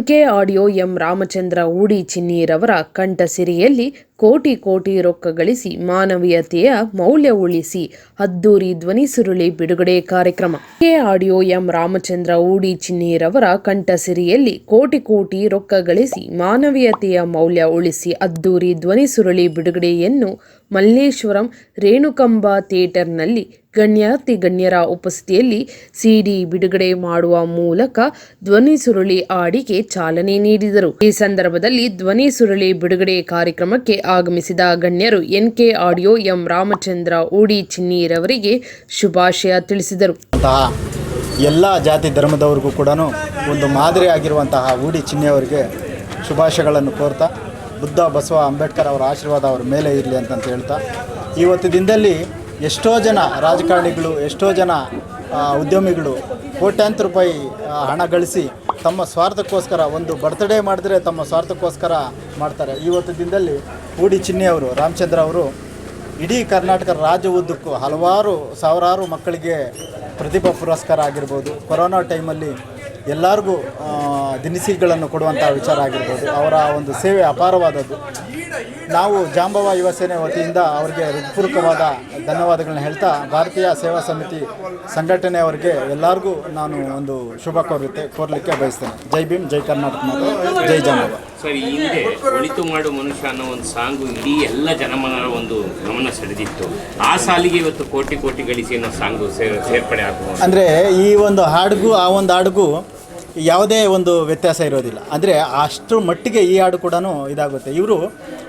K audio M Ramachandra Udi ಚಿನ್ನೀರವರ ಕಂಠಸಿರಿಯಲ್ಲಿ ಕೋಟಿ ಕೋಟಿ ರೊಕ್ಕ ಗಳಿಸಿ ಮಾನವೀಯತೆಯ ಮೌಲ್ಯ ಉಳಿಸಿ ಅದ್ದೂರಿ ಧ್ವನಿ ಸುರುಳಿ ಬಿಡುಗಡೆ ಕಾರ್ಯಕ್ರಮ. K audio M Ramachandra Udi ಚಿನ್ನೀರವರ ಕಂಠಸಿರಿಯಲ್ಲಿ ಕೋಟಿ ಕೋಟಿ ರೊಕ್ಕ ಗಳಿಸಿ ಮಾನವೀಯತೆಯ ಮೌಲ್ಯ ಉಳಿಸಿ ಅದ್ದೂರಿ ಧ್ವನಿ ಸುರುಳಿ ಬಿಡುಗಡೆಯನ್ನು ಮಲ್ಲೇಶ್ವರಂ ರೇಣುಕಂಬ ಥಿಯೇಟರ್ನಲ್ಲಿ ಗಣ್ಯಾತಿ ಗಣ್ಯರ ಉಪಸ್ಥಿತಿಯಲ್ಲಿ ಸಿಡಿ ಬಿಡುಗಡೆ ಮಾಡುವ ಮೂಲಕ ಧ್ವನಿ ಸುರುಳಿ ಆಡಿಗೆ ಚಾಲನೆ ನೀಡಿದರು. ಈ ಸಂದರ್ಭದಲ್ಲಿ ಧ್ವನಿ ಸುರುಳಿ ಬಿಡುಗಡೆ ಕಾರ್ಯಕ್ರಮಕ್ಕೆ ಆಗಮಿಸಿದ ಗಣ್ಯರು N K audio M Ramachandra Udi ಚಿನ್ನೀರವರಿಗೆ ಶುಭಾಶಯ ತಿಳಿಸಿದರು. ಎಲ್ಲ ಜಾತಿ ಧರ್ಮದವರಿಗೂ ಕೂಡ ಒಂದು ಮಾದರಿ ಆಗಿರುವಂತಹ ಊಡಿ ಚಿನ್ನಿಯವರಿಗೆ ಶುಭಾಶಯಗಳನ್ನು ಕೋರ್ತಾ, ಬುದ್ಧ ಬಸವ ಅಂಬೇಡ್ಕರ್ ಅವರ ಆಶೀರ್ವಾದ ಅವರ ಮೇಲೆ ಇರಲಿ ಅಂತಂತ ಹೇಳ್ತಾ, ಇವತ್ತು ದಿನದಲ್ಲಿ ಎಷ್ಟೋ ಜನ ರಾಜಕಾರಣಿಗಳು, ಎಷ್ಟೋ ಜನ ಉದ್ಯಮಿಗಳು ಕೋಟ್ಯಾಂತರ ರೂಪಾಯಿ ಹಣ ಗಳಿಸಿ ತಮ್ಮ ಸ್ವಾರ್ಥಕ್ಕೋಸ್ಕರ ಒಂದು ಬರ್ತ್ಡೇ ಮಾಡಿದ್ರೆ ತಮ್ಮ ಸ್ವಾರ್ಥಕ್ಕೋಸ್ಕರ ಮಾಡ್ತಾರೆ. ಇವತ್ತು ದಿನದಲ್ಲಿ ಊಡಿ ಚಿನ್ನೆಯವರು ರಾಮಚಂದ್ರ ಅವರು ಇಡೀ ಕರ್ನಾಟಕ ರಾಜ್ಯ ಉದ್ದಕ್ಕೂ ಹಲವಾರು ಸಾವಿರಾರು ಮಕ್ಕಳಿಗೆ ಪ್ರತಿಭಾ ಪುರಸ್ಕಾರ ಆಗಿರ್ಬೋದು. ಕೊರೋನಾ ಟೈಮಲ್ಲಿ ಎಲ್ಲರಿಗೂ ದಿನಸಿಗಳನ್ನು ಕೊಡುವಂಥ ವಿಚಾರ ಆಗಿರ್ಬೋದು. ಅವರ ಒಂದು ಸೇವೆ ಅಪಾರವಾದದ್ದು. ನಾವು ಜಾಂಬವ ಯುವ ಸೇನೆ ವತಿಯಿಂದ ಅವರಿಗೆ ಹೃತ್ಪೂರ್ವಕವಾದ ಧನ್ಯವಾದಗಳನ್ನ ಹೇಳ್ತಾ ಭಾರತೀಯ ಸೇವಾ ಸಮಿತಿ ಸಂಘಟನೆಯವರಿಗೆ ಎಲ್ಲರಿಗೂ ನಾನು ಒಂದು ಶುಭ ಕೋರುತ್ತೆ ಕೋರಲಿಕ್ಕೆ ಬಯಸ್ತೇನೆ. ಜೈ ಭೀಮ್ ಜೈ ಕರ್ನಾಟಕ ಮಾತು, ಜೈ ಜಾಂಬವ. ಸರ್ ಈ ಹಿಂದೆ ಒಳಿತು ಮಾಡು ಮನುಷ್ಯ ಅನ್ನೋ ಒಂದು ಸಾಂಗು ಇಡೀ ಎಲ್ಲ ಜನಮನರ ಒಂದು ಗಮನ ಸೆಳೆದಿತ್ತು. ಆ ಸಾಲಿಗೆ ಇವತ್ತು ಕೋಟಿ ಕೋಟಿ ಗಳಿಸಿ ಅನ್ನೋ ಸಾಂಗು ಸೇರ್ ಸೇರ್ಪಡೆ ಆಗುವ ಅಂದರೆ ಈ ಒಂದು ಹಾಡಿಗೂ ಆ ಒಂದು ಹಾಡಿಗೂ ಯಾವುದೇ ಒಂದು ವ್ಯತ್ಯಾಸ ಇರೋದಿಲ್ಲ. ಅಂದರೆ ಅಷ್ಟರ ಮಟ್ಟಿಗೆ ಈ ಹಾಡು ಕೂಡ ಇದಾಗುತ್ತೆ. ಇವರು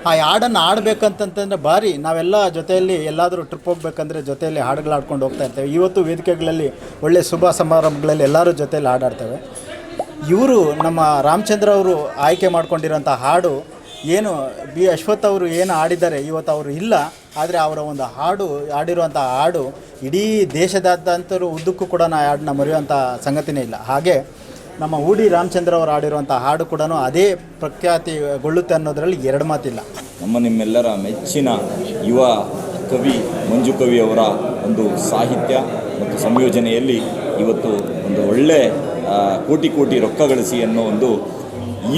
ಆ ಹಾಡನ್ನು ಆಡಬೇಕಂತಂತಂದರೆ ಭಾರಿ, ನಾವೆಲ್ಲ ಜೊತೆಯಲ್ಲಿ ಎಲ್ಲಾದರೂ ಟ್ರಿಪ್ ಹೋಗ್ಬೇಕಂದ್ರೆ ಜೊತೆಯಲ್ಲಿ ಹಾಡುಗಳು ಆಡ್ಕೊಂಡು ಹೋಗ್ತಾ ಇರ್ತೇವೆ. ಇವತ್ತು ವೇದಿಕೆಗಳಲ್ಲಿ ಒಳ್ಳೆ ಶುಭ ಸಮಾರಂಭಗಳಲ್ಲಿ ಎಲ್ಲರೂ ಜೊತೆಯಲ್ಲಿ ಹಾಡಾಡ್ತೇವೆ. ಇವರು ನಮ್ಮ ರಾಮಚಂದ್ರ ಅವರು ಆಯ್ಕೆ ಮಾಡ್ಕೊಂಡಿರೋಂಥ ಹಾಡು ಏನು, ಬಿ ಅಶ್ವಥ್ ಅವರು ಏನು ಆಡಿದ್ದಾರೆ ಇವತ್ತು ಅವರು ಇಲ್ಲ, ಆದರೆ ಅವರ ಒಂದು ಹಾಡು ಆಡಿರುವಂಥ ಹಾಡು ಇಡೀ ದೇಶದಾದ್ಯಂತರೂ ಉದ್ದಕ್ಕೂ ಕೂಡ ನಾ ಹಾಡನ್ನ ಮರೆಯುವಂಥ ಸಂಗತಿನೇ ಇಲ್ಲ. ಹಾಗೆ ನಮ್ಮ ಊಡಿ ರಾಮಚಂದ್ರ ಅವರು ಆಡಿರುವಂಥ ಹಾಡು ಕೂಡ ಅದೇ ಪ್ರಖ್ಯಾತಿಗೊಳ್ಳುತ್ತೆ ಅನ್ನೋದರಲ್ಲಿ ಎರಡು ಮಾತಿಲ್ಲ. ನಮ್ಮ ನಿಮ್ಮೆಲ್ಲರ ಮೆಚ್ಚಿನ ಯುವ ಕವಿ ಮಂಜು ಕವಿ ಅವರ ಒಂದು ಸಾಹಿತ್ಯ ಮತ್ತು ಸಂಯೋಜನೆಯಲ್ಲಿ ಇವತ್ತು ಒಂದು ಒಳ್ಳೆ ಕೋಟಿ ಕೋಟಿ ರೊಕ್ಕ ಗಳಿಸಿ ಅನ್ನೋ ಒಂದು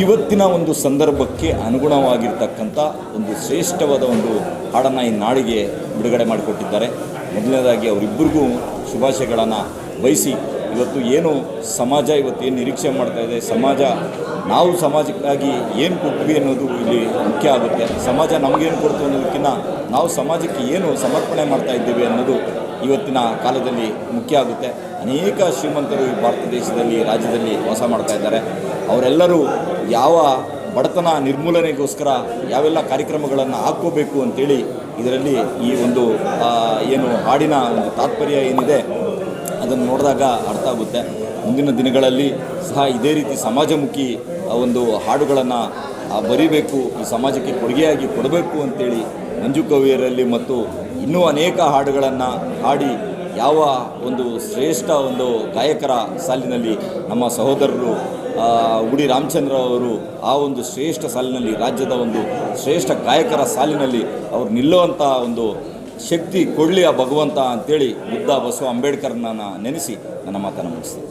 ಇವತ್ತಿನ ಒಂದು ಸಂದರ್ಭಕ್ಕೆ ಅನುಗುಣವಾಗಿರ್ತಕ್ಕಂಥ ಒಂದು ಶ್ರೇಷ್ಠವಾದ ಒಂದು ಹಾಡನ್ನು ಈ ನಾಡಿಗೆ ಬಿಡುಗಡೆ ಮಾಡಿಕೊಟ್ಟಿದ್ದಾರೆ. ಮೊದಲನೇದಾಗಿ ಅವರಿಬ್ಬರಿಗೂ ಶುಭಾಶಯಗಳನ್ನು ಬಯಸಿ ಇವತ್ತು ಏನು ಸಮಾಜ ಇವತ್ತು ಏನು ನಿರೀಕ್ಷೆ ಮಾಡ್ತಾ ಇದೆ? ಸಮಾಜ, ನಾವು ಸಮಾಜಕ್ಕಾಗಿ ಏನು ಕೊಟ್ವಿ ಅನ್ನೋದು ಇಲ್ಲಿ ಮುಖ್ಯ ಆಗುತ್ತೆ. ಸಮಾಜ ನಮಗೇನು ಕೊಡ್ತು ಅನ್ನೋದಕ್ಕಿಂತ ನಾವು ಸಮಾಜಕ್ಕೆ ಏನು ಸಮರ್ಪಣೆ ಮಾಡ್ತಾ ಇದ್ದೀವಿ ಅನ್ನೋದು ಇವತ್ತಿನ ಕಾಲದಲ್ಲಿ ಮುಖ್ಯ ಆಗುತ್ತೆ. ಅನೇಕ ಶ್ರೀಮಂತರು ಈ ಭಾರತ ದೇಶದಲ್ಲಿ, ರಾಜ್ಯದಲ್ಲಿ ವಾಸ ಮಾಡ್ತಾ ಇದ್ದಾರೆ. ಅವರೆಲ್ಲರೂ ಯಾವ ಬಡತನ ನಿರ್ಮೂಲನೆಗೋಸ್ಕರ ಯಾವೆಲ್ಲ ಕಾರ್ಯಕ್ರಮಗಳನ್ನು ಹಾಕ್ಕೋಬೇಕು ಅಂತೇಳಿ ಇದರಲ್ಲಿ ಈ ಒಂದು ಏನು ಹಾಡಿನ ಒಂದು ತಾತ್ಪರ್ಯ ಏನಿದೆ ಅದನ್ನು ನೋಡಿದಾಗ ಅರ್ಥ ಆಗುತ್ತೆ. ಮುಂದಿನ ದಿನಗಳಲ್ಲಿ ಸಹ ಇದೇ ರೀತಿ ಸಮಾಜಮುಖಿ ಒಂದು ಹಾಡುಗಳನ್ನು ಬರೀಬೇಕು, ಈ ಸಮಾಜಕ್ಕೆ ಕೊಡುಗೆಯಾಗಿ ಕೊಡಬೇಕು ಅಂತೇಳಿ ಮಂಜು ಕವಿಯರಲ್ಲಿ ಮತ್ತು ಇನ್ನೂ ಅನೇಕ ಹಾಡುಗಳನ್ನು ಹಾಡಿ ಯಾವ ಒಂದು ಶ್ರೇಷ್ಠ ಒಂದು ಗಾಯಕರ ಸಾಲಿನಲ್ಲಿ ನಮ್ಮ ಸಹೋದರರು ಉಡಿ ರಾಮಚಂದ್ರ ಅವರು ಆ ಒಂದು ಶ್ರೇಷ್ಠ ಸಾಲಿನಲ್ಲಿ, ರಾಜ್ಯದ ಒಂದು ಶ್ರೇಷ್ಠ ಗಾಯಕರ ಸಾಲಿನಲ್ಲಿ ಅವರು ನಿಲ್ಲುವಂಥ ಒಂದು ಶಕ್ತಿ ಕೊಡಲಿ ಆ ಭಗವಂತ ಅಂತೇಳಿ ಬುದ್ಧ ಬಸವ ಅಂಬೇಡ್ಕರ್ನ ನೆನೆಸಿ ನನ್ನ ಮಾತನ್ನು ಮುಗಿಸ್ತೀನಿ.